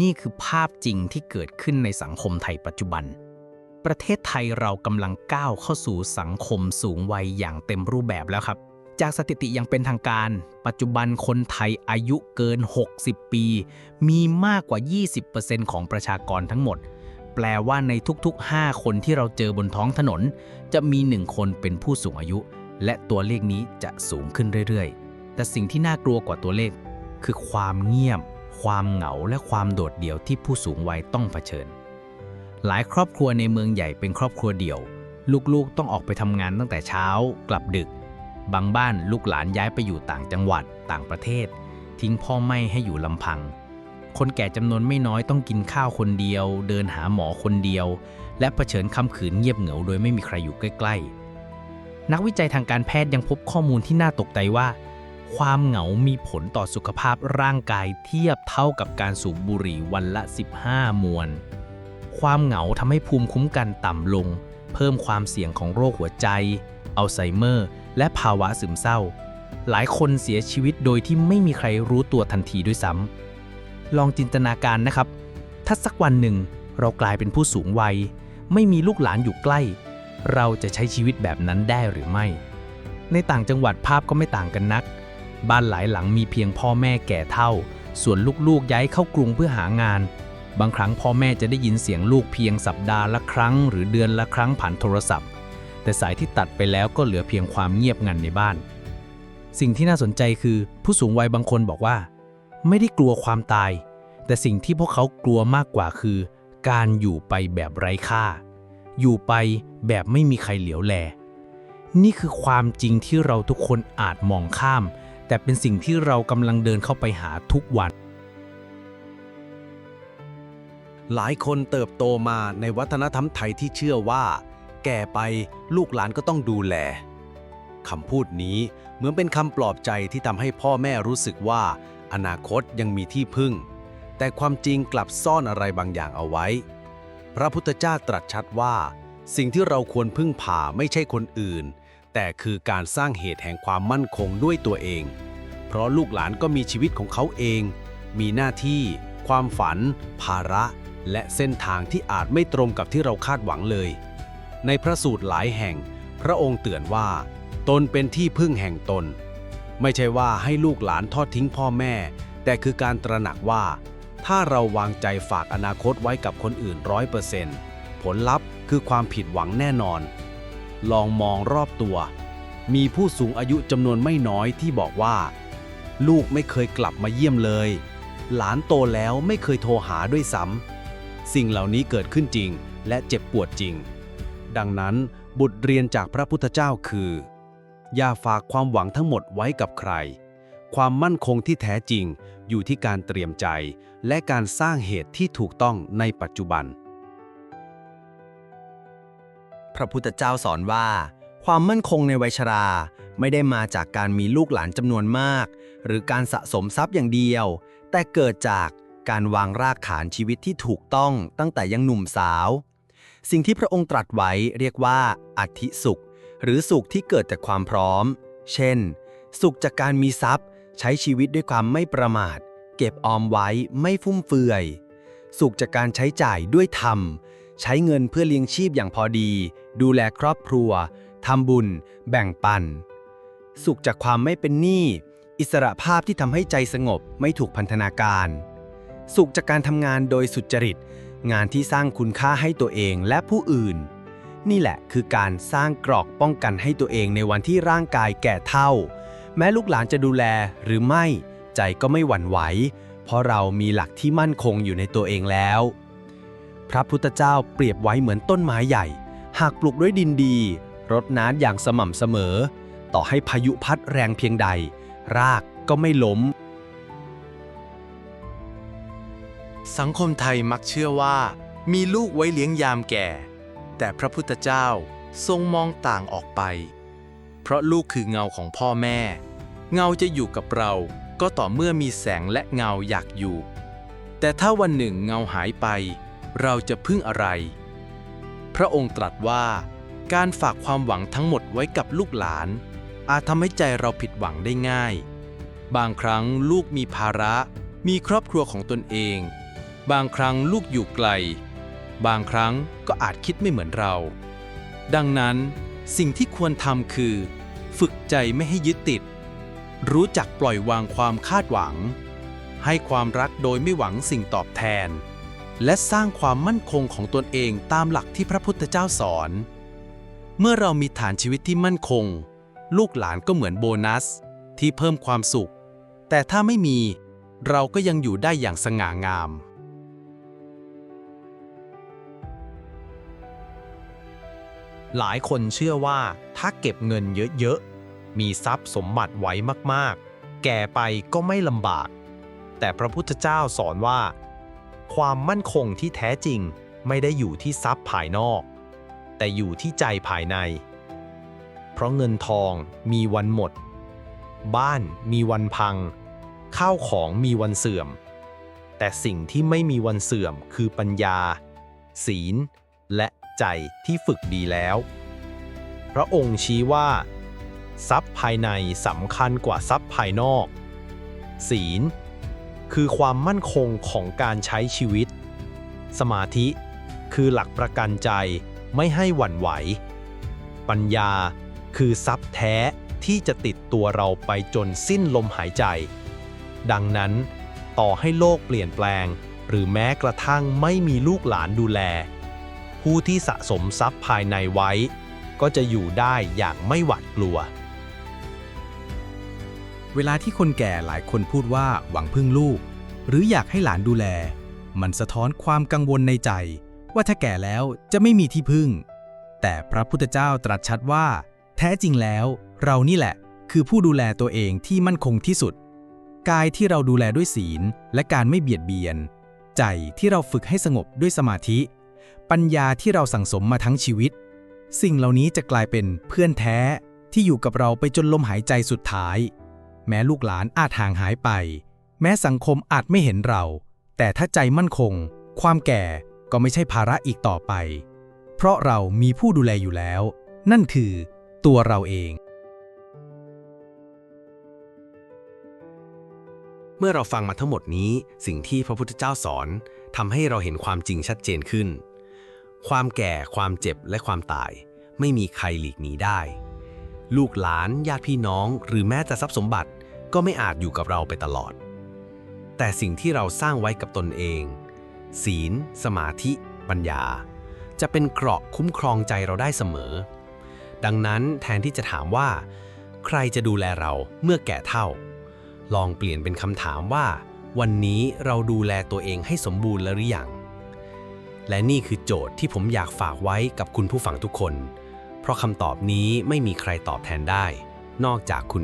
นี่คือภาพจริงที่เกิดขึ้นในสังคมไทยปัจจุบัน ประเทศไทยเรากำลังก้าวเข้าสู่สังคมสูงวัยอย่างเต็มรูปแบบแล้วครับ จากสถิติอย่างเป็นทางการ ปัจจุบันคนไทยอายุเกิน 60 ปี มีมากกว่า 20%ของประชากรทั้งหมด แปลว่าในทุกๆ 5 คนที่เราเจอบนท้องถนน จะมี 1 คนเป็นผู้สูงอายุ และตัวเลขนี้จะสูงขึ้นเรื่อยๆ แต่สิ่งที่น่ากลัวกว่าตัวเลข คือความเงียบ ความเหงาและความโดดเดี่ยวที่ผู้สูงวัยต้องเผชิญ หลายครอบครัวในเมืองใหญ่เป็นครอบครัวเดี่ยว ลูกๆต้องออกไปทำงานตั้งแต่เช้า กลับดึก บางบ้านลูกหลานย้ายไปอยู่ต่างจังหวัด ต่างประเทศ ทิ้งพ่อไม่ให้อยู่ลำพัง คนแก่จำนวนไม่น้อยต้องกินข้าวคนเดียว เดินหาหมอคนเดียว และเผชิญคำขืนเงียบเหงาโดยไม่มีใครอยู่ใกล้ ๆ นักวิจัยทางการแพทย์ยังพบข้อมูลที่น่าตกใจว่า ความเหงามีผลต่อสุขภาพร่างกายเทียบเท่ากับการสูบบุหรี่วันละ 15 มวน ความเหงาทำให้ภูมิคุ้มกันต่ำลง เพิ่มความเสี่ยงของโรคหัวใจ อัลไซเมอร์ และภาวะซึมเศร้า หลายคนเสียชีวิตโดยที่ไม่มีใครรู้ตัวทันทีด้วยซ้ำ ลองจินตนาการนะครับ ถ้าสักวันหนึ่งเรากลายเป็นผู้สูงวัย ไม่มีลูกหลานอยู่ใกล้ เราจะใช้ชีวิตแบบนั้นได้หรือไม่ ในต่างจังหวัดภาพก็ไม่ต่างกันนัก บ้านหลายหลังมีเพียงพ่อแม่แก่เท่า ส่วนลูกๆย้ายเข้ากรุงเพื่อหางาน บางครั้งพ่อแม่จะได้ยินเสียงลูกเพียงสัปดาห์ละครั้ง หรือเดือนละครั้งผ่านโทรศัพท์ แต่สายที่ตัดไปแล้วก็เหลือเพียงความเงียบงันในบ้าน สิ่งที่น่าสนใจคือ ผู้สูงวัยบางคนบอกว่า ไม่ได้กลัวความตาย แต่สิ่งที่พวกเขากลัวมากกว่าคือ การอยู่ไปแบบไร้ค่า อยู่ไปแบบไม่มีใครเหลียวแลนี่คือความจริงที่เราทุกคนอาจมองข้าม แต่เป็นสิ่งที่เรากำลังเดินเข้าไปหาทุกวัน หลายคนเติบโตมาในวัฒนธรรมไทยที่เชื่อว่า แก่ไปลูกหลานก็ต้องดูแลคำพูดนี้เหมือนเป็นคำปลอบใจที่ทำให้พ่อแม่รู้สึกว่า อนาคตยังมีที่พึ่ง แต่ความจริงกลับซ่อนอะไรบางอย่างเอาไว้ พระพุทธเจ้าตรัสชัดว่า สิ่งที่เราควรพึ่งพาไม่ใช่คนอื่น แต่คือการสร้างเหตุแห่งความมั่นคงด้วยตัวเอง เพราะลูกหลานก็มีชีวิตของเขาเอง มีหน้าที่ ความฝัน ภาระ และเส้นทางที่อาจไม่ตรงกับที่เราคาดหวังเลย ในพระสูตรหลายแห่ง พระองค์เตือนว่า ตนเป็นที่พึ่งแห่งตน ไม่ใช่ว่าให้ลูกหลานทอดทิ้งพ่อแม่ แต่คือการตระหนักว่า ถ้าเราวางใจฝากอนาคตไว้กับคนอื่นร้อยเปอร์เซ็นต์ผลลัพธ์คือความผิดหวังแน่นอน ลองมองรอบตัว มีผู้สูงอายุจำนวนไม่น้อยที่บอกว่า ลูกไม่เคยกลับมาเยี่ยมเลย หลานโตแล้วไม่เคยโทรหาด้วยซ้ำสิ่งเหล่านี้เกิดขึ้นจริงและเจ็บปวดจริง ดังนั้นบทเรียนจากพระพุทธเจ้าคือ อย่าฝากความหวังทั้งหมดไว้กับใคร ความมั่นคงที่แท้จริงอยู่ที่การเตรียมใจ และการสร้างเหตุที่ถูกต้องในปัจจุบัน พระพุทธเจ้าสอนว่า ความมั่นคงในวัยชรา ไม่ได้มาจากการมีลูกหลานจำนวนมาก หรือการสะสมทรัพย์อย่างเดียว แต่เกิดจากการวางรากฐานชีวิตที่ถูกต้องตั้งแต่ยังหนุ่มสาว สิ่งที่พระองค์ตรัสไว้เรียกว่า อัติสุข หรือสุขที่เกิดจากความพร้อม เช่น สุขจากการมีทรัพย์ ใช้ชีวิตด้วยความไม่ประมาท เก็บออมไว้ไม่ฟุ่มเฟือย สุขจากการใช้จ่ายด้วยธรรม ใช้เงินเพื่อเลี้ยงชีพอย่างพอดี ดูแลครอบครัวทำบุญ แบ่งปัน สุขจากความไม่เป็นหนี้ อิสระภาพที่ทำให้ใจสงบไม่ถูกพันธนาการ สุขจากการทำงานโดยสุจริต งานที่สร้างคุณค่าให้ตัวเองและผู้อื่น นี่แหละคือการสร้างกรอกป้องกันให้ตัวเองในวันที่ร่างกายแก่เท่า แม้ลูกหลานจะดูแลหรือไม่ ใจก็ไม่หวั่นไหว เพราะเรามีหลักที่มั่นคงอยู่ในตัวเองแล้ว ระพุทธเจ้าเปรียบไว้เหมือนต้นไม้ใหญ่ หากปลูกด้วยดินดี รดน้ำอย่างสม่ำเสมอ ต่อให้พายุพัดแรงเพียงใด รากก็ไม่ล้ม สังคมไทยมักเชื่อว่า มีลูกไว้เลี้ยงยามแก่ แต่พระพุทธเจ้าทรงมองต่างออกไป เพราะลูกคือเงาของพ่อแม่ เงาจะอยู่กับเราก็ต่อเมื่อมีแสงและเงาอยากอยู่ แต่ถ้าวันหนึ่งเงาหายไป เราจะพึ่งอะไร พระองค์ตรัสว่า การฝากความหวังทั้งหมดไว้กับลูกหลาน อาจทำให้ใจเราผิดหวังได้ง่าย บางครั้งลูกมีภาระ มีครอบครัวของตนเอง บางครั้งลูกอยู่ไกล บางครั้งก็อาจคิดไม่เหมือนเรา ดังนั้นสิ่งที่ควรทำคือ ฝึกใจไม่ให้ยึดติด รู้จักปล่อยวางความคาดหวัง ให้ความรักโดยไม่หวังสิ่งตอบแทน และสร้างความมั่นคงของตนเองตามหลักที่พระพุทธเจ้าสอน เมื่อเรามีฐานชีวิตที่มั่นคง ลูกหลานก็เหมือนโบนัส ที่เพิ่มความสุข แต่ถ้าไม่มี เราก็ยังอยู่ได้อย่างสง่างาม หลายคนเชื่อว่าถ้าเก็บเงินเยอะๆ มีทรัพย์สมบัติไว้มากๆ แก่ไปก็ไม่ลำบาก แต่พระพุทธเจ้าสอนว่า ความมั่นคงที่แท้จริงไม่ได้อยู่ที่ทรัพย์ภายนอก แต่อยู่ที่ใจภายใน เพราะเงินทองมีวันหมด บ้านมีวันพัง ข้าวของมีวันเสื่อม แต่สิ่งที่ไม่มีวันเสื่อมคือปัญญา ศีล และใจที่ฝึกดีแล้ว พระองค์ชี้ว่า ทรัพย์ภายในสำคัญกว่าทรัพย์ภายนอก ศีล คือความมั่นคงของการใช้ชีวิต สมาธิ คือหลักประกันใจไม่ให้หวั่นไหว ปัญญา คือทรัพย์แท้ที่จะติดตัวเราไปจนสิ้นลมหายใจ ดังนั้น ต่อให้โลกเปลี่ยนแปลง หรือแม้กระทั่งไม่มีลูกหลานดูแล ผู้ที่สะสมทรัพย์ภายในไว้ ก็จะอยู่ได้อย่างไม่หวาดกลัว เวลาที่คนแก่หลายคนพูดว่าหวังพึ่งลูก หรืออยากให้หลานดูแล มันสะท้อนความกังวลในใจ ว่าถ้าแก่แล้วจะไม่มีที่พึ่ง แต่พระพุทธเจ้าตรัสชัดว่า แท้จริงแล้ว เรานี่แหละ คือผู้ดูแลตัวเองที่มั่นคงที่สุด กายที่เราดูแลด้วยศีลและการไม่เบียดเบียน ใจที่เราฝึกให้สงบด้วยสมาธิ ปัญญาที่เราสั่งสมมาทั้งชีวิต สิ่งเหล่านี้จะกลายเป็นเพื่อนแท้ที่อยู่กับเราไปจนลมหายใจสุดท้าย แม้ลูกหลานอาจห่างหายไป แม้สังคมอาจไม่เห็นเรา แต่ถ้าใจมั่นคง ความแก่ก็ไม่ใช่ภาระอีกต่อไป เพราะเรามีผู้ดูแลอยู่แล้ว นั่นคือตัวเราเอง เมื่อเราฟังมาทั้งหมดนี้ สิ่งที่พระพุทธเจ้าสอนทำให้เราเห็นความจริงชัดเจนขึ้น ความแก่ ความเจ็บ และความตาย ไม่มีใครหลีกหนีได้ ลูกหลาน ญาติพี่น้อง หรือแม้แต่ทรัพย์สมบัติ ก็ไม่อาจอยู่กับเราไปตลอด แต่สิ่งที่เราสร้างไว้กับตนเอง ศีล สมาธิ ปัญญา จะเป็นเกราะคุ้มครองใจเราได้เสมอ ดังนั้นแทนที่จะถามว่า ใครจะดูแลเราเมื่อแก่เฒ่า ลองเปลี่ยนเป็นคำถามว่า วันนี้เราดูแลตัวเองให้สมบูรณ์แล้วหรือยังและนี่คือโจทย์ที่ผมอยากฝากไว้กับคุณผู้ฟังทุกคน เพราะคำตอบนี้ไม่มีใครตอบแทนได้ นอกจากคุณ